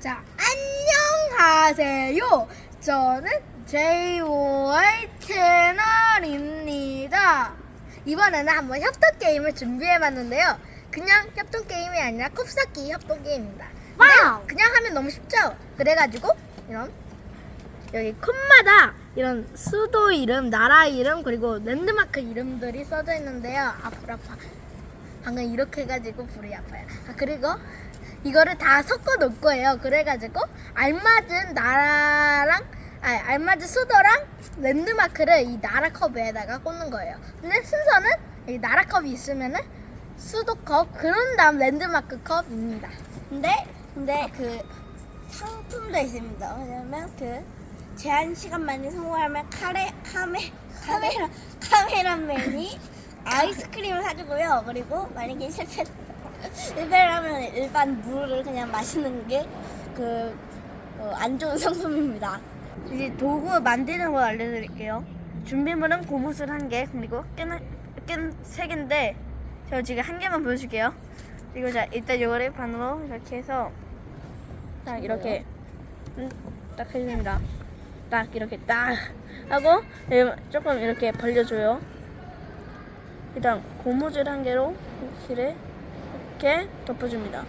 자, 안녕하세요. 저는 JO의 채널입니다. 이번에는 한번 협동 게임을 준비해봤는데요. 그냥 협동 게임이 아니라 컵쌓기 협동 게임입니다. 와우! 그냥 하면 너무 쉽죠? 그래가지고 이런 여기 컵마다 이런 수도 이름, 나라 이름 그리고 랜드마크 이름들이 써져 있는데요. 앞으로 아파. 방금 이렇게 해가지고 불이 아파요. 아, 그리고 이거를 다 섞어 놓을 거예요. 그래가지고 알맞은 나라랑 아 알맞은 수도랑 랜드마크를 이 나라 컵에다가 꽂는 거예요. 근데 순서는 이 나라 컵이 있으면은 수도 컵 그런 다음 랜드마크 컵입니다. 근데 근데 그 상품도 있습니다. 왜냐면 그 제한 시간 만에 성공하면 카레 카메 카메라 카메라맨이 아이스크림을 사주고요. 그리고 만약에 실패 하면 일반 물을 그냥 마시는 게그안 좋은 상품입니다. 이제 도구 만드는 거 알려드릴게요. 준비물은 고무줄 한 개, 그리고 끈, 끈세 개인데, 저 지금 한 개만 보여줄게요. 그리고 자, 일단 요거를 반으로 이렇게 해서, 딱 이렇게, 음, 딱 해줍니다. 딱 이렇게 딱 하고, 예, 조금 이렇게 벌려줘요. 일단 고무줄 한 개로 이렇게, 이렇게 덮어줍니다.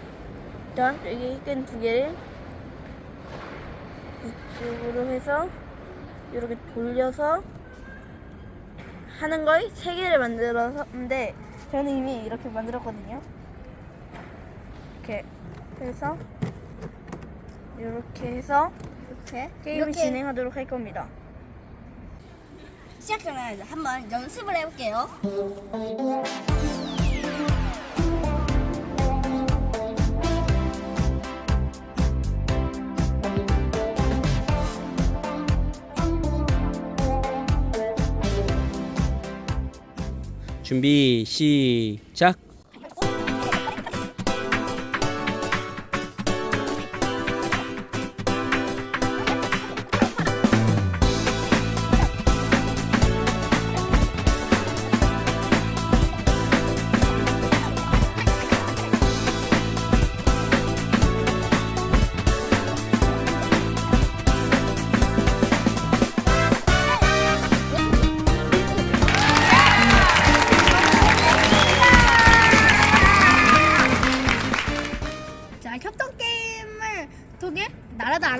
일단 여기 끈 두 개를 이쪽으로 해서 이렇게 돌려서 하는 걸 세 개를 만들었는데 저는 이미 이렇게 만들었거든요. 이렇게 해서 이렇게 해서 이렇게 게임을 이렇게 진행하도록 할 겁니다. 시작 전에 한번 연습을 해볼게요. 준비 시작.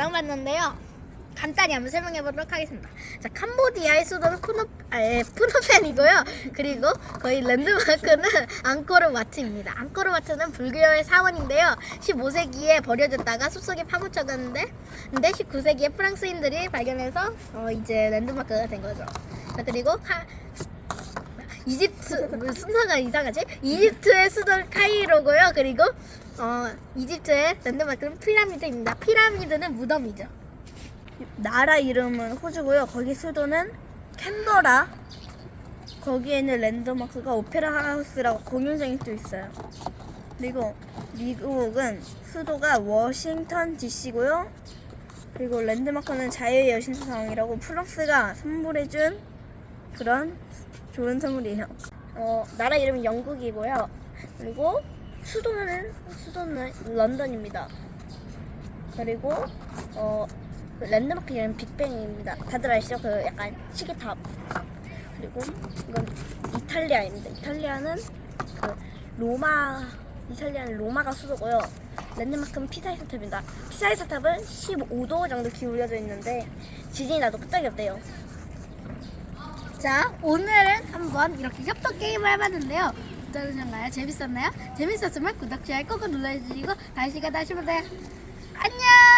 알아봤는데요. 간단히 한번 설명해 보도록 하겠습니다. 자, 캄보디아의 수도는 푸노, 아, 예, 푸노펜이고요. 그리고 거의 랜드마크는 앙코르와트입니다. 앙코르와트는 불교의 사원인데요. 15세기에 버려졌다가 숲속에 파묻혀졌는데, 근데 19세기에 프랑스인들이 발견해서 어, 이제 랜드마크가 된 거죠. 자, 그리고 카, 이집트 왜 순서가 이상하지? 이집트의 수도는 카이로고요. 그리고 어 이집트의 랜드마크는 피라미드입니다. 피라미드는 무덤이죠. 나라 이름은 호주고요. 거기 수도는 캔버라. 거기에는 랜드마크가 오페라 하우스라고 공연장이 또 있어요. 그리고 미국은 수도가 워싱턴 DC고요. 그리고 랜드마크는 자유의 여신상이라고 프랑스가 선물해준 그런 좋은 선물이에요. 어, 나라 이름은 영국이고요. 그리고 수도는 수도는 런던입니다. 그리고 어, 그 랜드마크 이름 빅뱅입니다. 다들 아시죠? 그 약간 시계탑. 그리고 이건 이탈리아입니다. 이탈리아는 그 로마 이탈리아는 로마가 수도고요. 랜드마크는 피사이사 탑입니다. 피사이사 탑은 15도 정도 기울여져 있는데 지진이 나도 끄떡이 없대요. 자, 오늘은 한번 이렇게 협동 게임을 해봤는데요. 어떠셨나요? 재밌었나요? 재밌었으면 구독, 좋아요 꾹꾹 눌러주시고 다시 가 다시 보세요. 안녕!